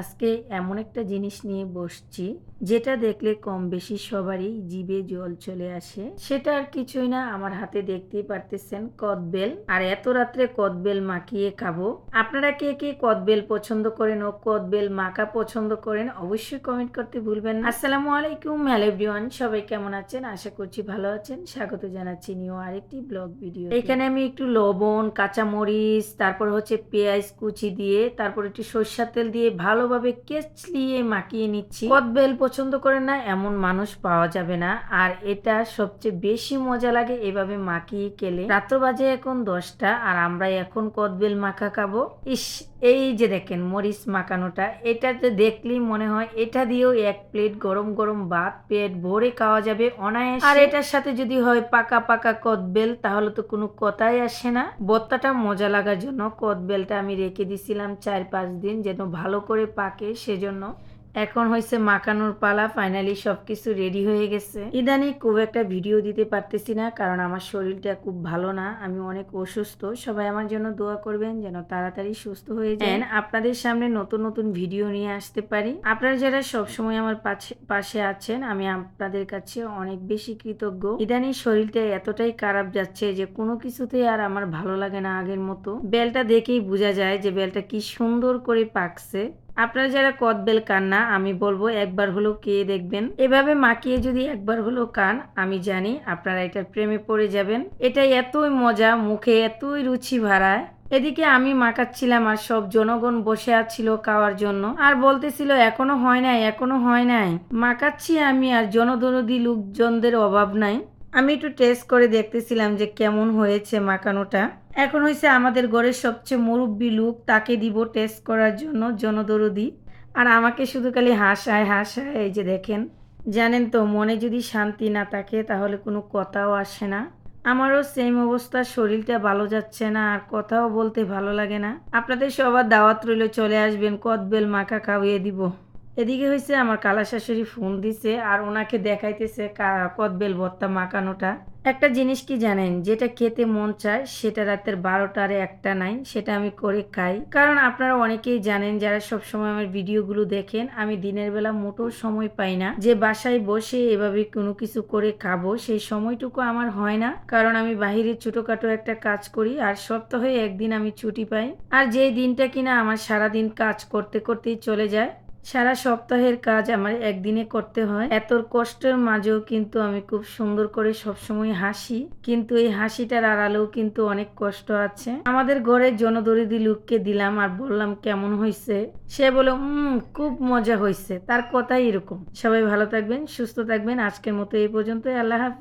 আজকে এমন একটা জিনিস নিয়ে বসছি, যেটা দেখলে কম বেশি সবারই জিভে জল চলে আসে। সেটা আর কিছুই না, আমার হাতে দেখতেই পারতেছেন কদবেল। আর এত রাত্রে কদবেল মাখিয়ে খাব। আপনারা কে কে কদবেল পছন্দ করেন ও কদবেল মাখা পছন্দ করেন, অবশ্যই কমেন্ট করতে ভুলবেন না। আসসালামু আলাইকুম, হ্যালো সবাই কেমন আছেন? আশা করছি ভালো আছেন। স্বাগত জানাচ্ছি নিউ আরেকটি ব্লগ ভিডিও এখানে আমি একটু লবণ, কাঁচামরিচ, তারপর হচ্ছে পেঁয়াজ কুচি দিয়ে, তারপর একটু সরষার তেল দিয়ে ভালোভাবে কেচলিয়ে মাখিয়ে নিচ্ছি। কদবেল পছন্দ করে না, এমন মানুষ পাওয়া যাবে না। আর এটা সবচেয়ে বেশি মজা লাগে এভাবে মাখিয়ে কেলে। রাত্র বাজে এখন দশটা, আর আমরা এখন কদবেল মাখা খাব। ইস, এই যে দেখেন মরিচ মাখানোটা, এটাতে দেখলেই মনে হয় এটা দিয়েও এক প্লেট গরম গরম ভাত পেট ভরে খাওয়া যাবে অনায়াসে। আর এটার সাথে যদি হয় পাকা পাকা কদবেল তাহলে তো কোনো কথাই আসে না। বত্তাটা মজা লাগার জন্য কদবেলটা আমি রেখে দিছিলাম চার পাঁচ দিন, যেন ভালো করে পাকে সেজন্য এখন হয়েছে মাখানোর পালা ফাইনালি সবকিছু রেডি হয়ে গেছে। ইদানি খুব একটা ভিডিও দিতে পারতেছি না কারণ আমার শরীরটা খুব ভালো না আমি অনেক অসুস্থ। সবাই আমার জন্য দোয়া করবেন যেন তাড়াতাড়ি সুস্থ হয়ে যান আপনাদের সামনে নতুন নতুন ভিডিও নিয়ে আসতে পারি। আপনারা যারা সবসময় আমার পাশে পাশে আছেন আমি আপনাদের কাছে অনেক বেশি কৃতজ্ঞ। ইদানি শরীরটা এতটাই খারাপ যাচ্ছে যে কোনো কিছুতেই আর আমার ভালো লাগে না আগের মতো। বেলটা দেখেই বোঝা যায় যে বেলটা কি সুন্দর করে পাকছে। আপনারা যারা কদবেল কান না, আমি বলব একবার হলো কে দেখবেন। এভাবে মাখিয়ে যদি একবার হলো কান আমি জানি আপনারা এটার প্রেমে পড়ে যাবেন। এটা এতই মজা, মুখে এতই রুচি ভাড়ায় এদিকে আমি মাখাচ্ছিলাম আর সব জনগণ বসে আছিল খাওয়ার জন্য। আর বলতেছিল, এখনও হয় নাই, এখনও হয় নাই। মাখাচ্ছি আমি আর জনদরদি লোকজনদের অভাব নাই। আমি একটু টেস্ট করে দেখতেছিলাম যে কেমন হয়েছে মাখানোটা। এখন হয়েছে আমাদের ঘরের সবচেয়ে মুরব্বী লুক তাকে দিব টেস্ট করার জন্য জনদরদি। আর আমাকে শুধু খালি হাসায় হাসায়, এই যে দেখেন। জানেন তো, মনে যদি শান্তি না থাকে, তাহলে কোনো কথাও আসে না। আমারও সেম অবস্থা, শরীরটা ভালো যাচ্ছে না, আর কথাও বলতে ভালো লাগে না। আপনাদের সবার দাওয়াত রইল, চলে আসবেন, কদবেল মাখা খাওয়িয়ে দিব। এদিকে হয়েছে আমার কালা শাশুড়ি ফোন দিছে আর ওনাকে দেখাইতেছে কদবেল ভর্তা মাখানোটা। একটা জিনিস কি জানেন, যেটা খেতে মন চায় সেটা রাতের বারোটারে একটা নাই, সেটা আমি করে খাই। কারণ আপনারা অনেকেই জানেন যারা সবসময় আমার ভিডিওগুলো দেখেন, আমি দিনের বেলা মোটেও সময় পাই না। যে বাসায় বসে এভাবে কোনো কিছু করে খাব, সেই সময়টুকু আমার হয় না। কারণ আমি বাহিরে ছোটোখাটো একটা কাজ করি আর সপ্তাহে একদিন আমি ছুটি পাই। আর যে দিনটা কিনা আমার সারাদিন কাজ করতে করতেই চলে যায় সারা সপ্তাহের কাজ আমার একদিনে করতে হয়। এত কষ্টের মাঝেও কিন্তু আমি খুব সুন্দর করে সবসময় হাসি। কিন্তু এই হাসিটার আড়ালেও কিন্তু অনেক কষ্ট আছে। আমাদের ঘরে জনদরিদি লোককে দিলাম আর বললাম, কেমন হয়েছে সে বলে, উম, খুব মজা হয়েছে তার কথাই এরকম। সবাই ভালো থাকবেন, সুস্থ থাকবেন। আজকের মতো এই পর্যন্ত আল্লাহ হাফিজ।